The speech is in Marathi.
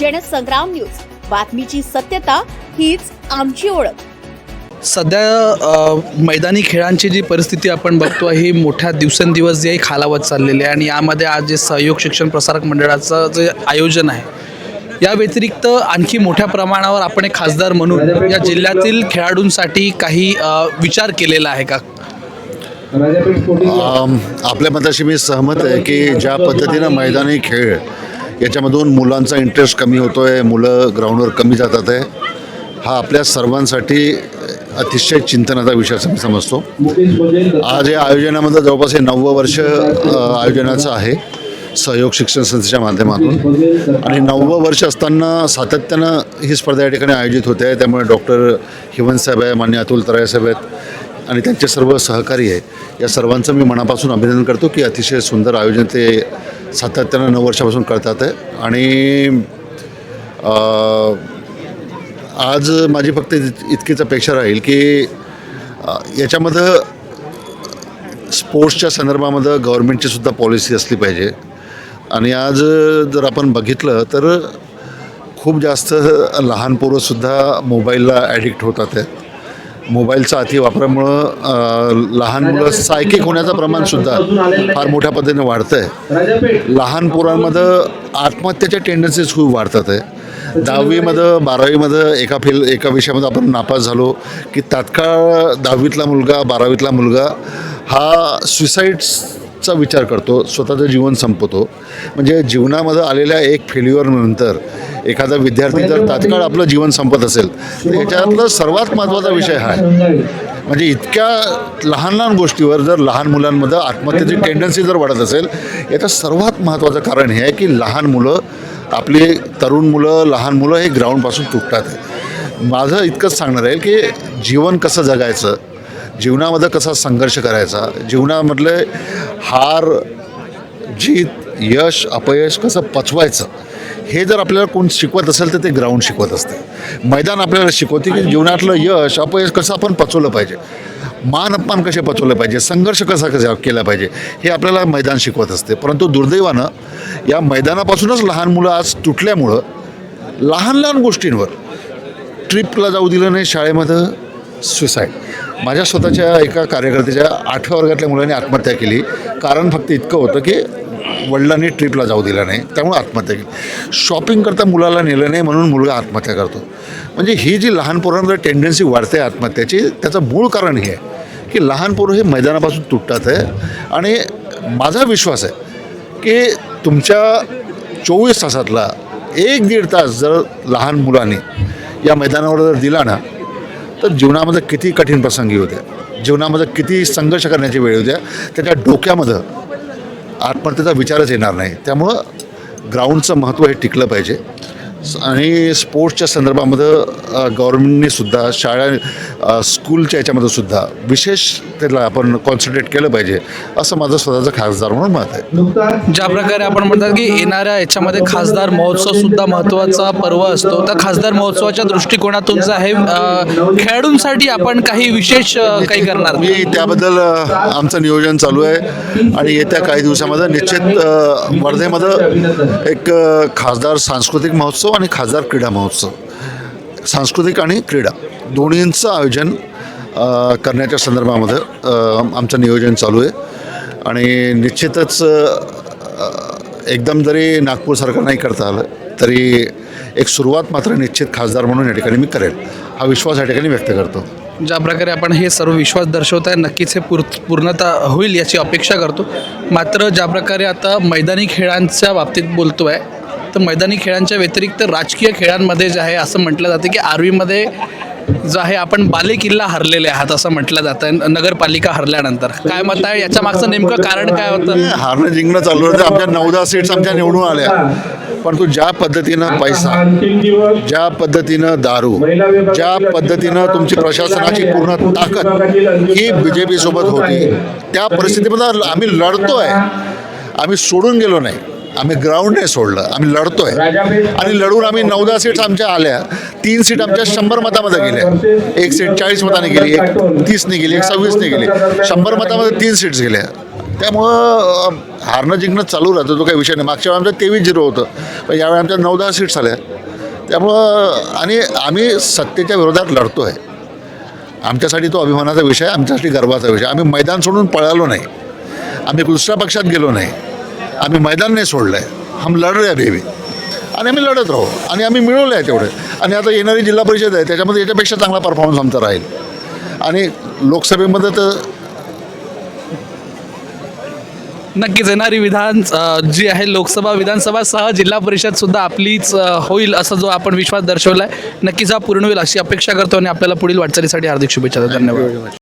जनसंग्राम न्यूज. बातमीची सत्यता हीच आमची ओळख. सध्या मैदानी खेळांची जी परिस्थिती आपण बघतो ही मोठ्या दिवसेंदिवस जी आहे खालावत चाललेली आहे आणि यामध्ये आज जे सहयोग शिक्षण प्रसारक मंडळाचं जे आयोजन आहे या व्यतिरिक्त आणखी मोठ्या प्रमाणावर आपण एक खासदार म्हणून या जिल्ह्यातील खेळाडूंसाठी काही विचार केलेला आहे का? आपल्या मताशी मी सहमत आहे की ज्या पद्धतीनं मैदानी खेळ याच्यामधून मुलांचा इंटरेस्ट कमी होतो आहे मुलं ग्राउंडवर कमी जातात आहे. हा आपल्या सर्वांसाठी अतिशय चिंतनाचा विषय असं मी समजतो. आज या आयोजनामध्ये जवळपास हे नववं वर्ष आयोजनाचं आहे सहयोग शिक्षण संस्थेच्या माध्यमातून. आणि नववं वर्ष असताना सातत्यानं ही स्पर्धा या ठिकाणी आयोजित होते आहे त्यामुळे डॉक्टर हिवंत साहेब आहे मान्य अतुल तराय साहेब आहेत आणि त्यांचे सर्व सहकारी आहे. या सर्वांचं मी मनापासून अभिनंदन करतो की अतिशय सुंदर आयोजन ते सातत्यानं नऊ वर्षापासून करतात आहे. आणि आज माझी फक्त इतकीच अपेक्षा राहील की याच्यामध्ये स्पोर्ट्सच्या संदर्भामध्ये गव्हर्मेंटची सुद्धा पॉलिसी असली पाहिजे. आणि आज जर आपण बघितलं तर खूप जास्त लहान पोरंसुद्धा मोबाईलला ॲडिक्ट होतात आहे. मोबाईलचा अतिवापरामुळं लहान मुलं सायकिक होण्याचं प्रमाणसुद्धा फार मोठ्या पद्धतीने वाढतं आहे लहान पोरांमध्ये आत्महत्येच्या टेंडन्सीज खूप वाढतात आहे. दहावीमध्ये बारावीमध्ये एका फेल एका विषयामध्ये आपण नापास झालो की तात्काळ दहावीतला मुलगा बारावीतला मुलगा हा सुसाईड्सचा विचार करतो स्वतःचं जीवन संपवतो. म्हणजे जीवनामध्ये आलेल्या एक फेल्युअरनंतर एखादा विद्यार्थी जर तात्काळ आपलं जीवन संपत असेल तर याच्यातलं सर्वात महत्त्वाचा विषय हा आहे. म्हणजे इतक्या लहान लहान गोष्टीवर जर लहान मुलांमध्ये आत्महत्येची टेंडन्सी जर वाढत असेल याचं सर्वात महत्त्वाचं कारण हे आहे की लहान मुलं आपली तरुण मुलं लहान मुलं हे ग्राउंडपासून तुटतात. माझं इतकंच सांगणार आहे की जीवन कसं जगायचं जीवनामध्ये कसा संघर्ष करायचा जीवनामधले हार जीत यश अपयश कसं पचवायचं हे जर आपल्याला कोण शिकवत असेल तर ते ग्राउंड शिकवत असते. मैदान आपल्याला शिकवते की जीवनातलं यश अपयश कसं आपण पचवलं पाहिजे. मान अपमान कसे पचवलं पाहिजे? संघर्ष कसा कसा केला पाहिजे? हे आपल्याला मैदान शिकवत असते. परंतु दुर्दैवानं या मैदानापासूनच लहान मुलं आज तुटल्यामुळं लहान लहान गोष्टींवर ट्रिपला जाऊ दिलं नाही शाळेमध्ये सुसाईड माझ्या स्वतःच्या एका कार्यकर्त्याच्या आठव्या वर्गातल्या मुलाने आत्महत्या केली. कारण फक्त इतकं होतं की वडिलांनी ट्रिपला जाऊ दिलं नाही त्यामुळे आत्महत्या केली. शॉपिंग करता मुलाला नेलं नाही म्हणून मुलगा आत्महत्या करतो. म्हणजे ही जी लहान पोरांवर टेंडन्सी वाढते आत्महत्याची त्याचं मूळ कारण हे आहे की लहान पोरं हे मैदानापासून तुटतात आहे. आणि माझा विश्वास आहे की तुमच्या चोवीस तासातला एक दीड तास जर लहान मुलांनी या मैदानावर जर दिला ना तर जीवनामध्ये किती कठीण प्रसंगी होत्या. जीवनामध्ये किती संघर्ष करण्याची वेळ होत्या. त्याच्या डोक्यामध्ये आत्महत्येचा विचारच येणार नाही. त्यामुळं ग्राउंडचं महत्त्व हे टिकलं पाहिजे. आणि स्पोर्ट्सच्या संदर्भामध्ये अ, गव्हर्नमेंटने सुद्धा शाळा स्कूलच्या याच्यामध्ये सुद्धा विशेष त्याला आपण कॉन्सन्ट्रेट केलं पाहिजे असं माझं स्वतःचं खासदार म्हणून मत आहे. ज्या प्रकारे आपण म्हणतात की येणाऱ्या याच्यामध्ये खासदार महोत्सव सुद्धा महत्त्वाचा पर्व असतो त्या खासदार महोत्सवाच्या दृष्टिकोनातून जे आहे खेळाडूंसाठी आपण काही विशेष काही करणार? मी त्याबद्दल आमचं नियोजन चालू आहे आणि येत्या काही दिवसामध्ये निश्चित वर्धेमध्ये एक खासदार सांस्कृतिक महोत्सव आणि खासदार क्रीडा महोत्सव. सांस्कृतिक आणि क्रीडा दोन्हींचं आयोजन करण्याच्या संदर्भामध्ये आमचं नियोजन चालू आहे. आणि निश्चितच एकदम जरी नागपूरसारखं नाही करता आलं तरी एक सुरुवात मात्र निश्चित खासदार म्हणून या ठिकाणी मी करेल. हा विश्वास या ठिकाणी व्यक्त करतो. ज्या प्रकारे आपण हे सर्व विश्वास दर्शवत आहे नक्कीच हे पूर पूर्णता होईल याची अपेक्षा करतो. मात्र ज्या प्रकारे आता मैदानी खेळांच्या बाबतीत बोलतो आहे तर मैदानी खेळांच्या व्यतिरिक्त राजकीय खेळांमध्ये जे आहे असं म्हटलं जातं की आर्वीमध्ये जो आहे आपण बालेकिल्ला हरलेले आहात असं म्हटलं जातं. नगरपालिका हरल्यानंतर. काय मत आहे? याच्या मागचं नेमकं कारण काय होतं? हारणं जिंकणं चालू होतं. आमच्या नवदा सीट्स आमच्या निवडून आल्या. परंतु ज्या पद्धतीनं पैसा ज्या पद्धतीनं दारू ज्या पद्धतीनं तुमची प्रशासनाची पूर्ण ताकद ही बी जे पीसोबत होती त्या परिस्थितीमध्ये आम्ही लढतोय. आम्ही सोडून गेलो नाही. आम्ही ग्राउंड नाही सोडलं. आम्ही लढतोय. आणि लढून आम्ही नऊदा सीट्स आमच्या आल्या. तीन सीट आमच्या शंभर मतामध्ये गेल्या. एक सीट चाळीस मताने गेली एक तीसने गेली एक सव्वीसने गेली. शंभर मतामध्ये तीन सीट्स गेल्या. त्यामुळं हारणं जिंकणं चालू राहतं तो काही विषय नाही. मागच्या वेळी आमचं तेवीस झिरो होतं. पण यावेळी आमच्या नऊ दहा सीट्स आल्या. त्यामुळं आणि आम्ही सत्तेच्या विरोधात लढतो आहे आमच्यासाठी तो अभिमानाचा विषय आमच्यासाठी गर्वाचा विषय आम्ही मैदान सोडून पळालो नाही. आम्ही दुसऱ्या पक्षात गेलो नाही. आम्ही मैदान नाही सोडलं आहे हम लढ आहे अभी आणि आम्ही लढत राहू. आणि आम्ही मिळवलं आहे तेवढे. आणि आता येणारी जिल्हा परिषद आहे त्याच्यामध्ये याच्यापेक्षा चांगला परफॉर्मन्स आमचा राहील. आणि लोकसभेमध्ये तर नक्कीच येणारी विधान जी आहे लोकसभा विधानसभा सह जिल्हा परिषद सुद्धा आपलीच होईल असा जो आपण विश्वास दर्शवला आहे नक्कीच हा पूर्ण होईल अशी अपेक्षा करतो आणि आपल्याला पुढील वाटचालीसाठी हार्दिक शुभेच्छा. धन्यवाद.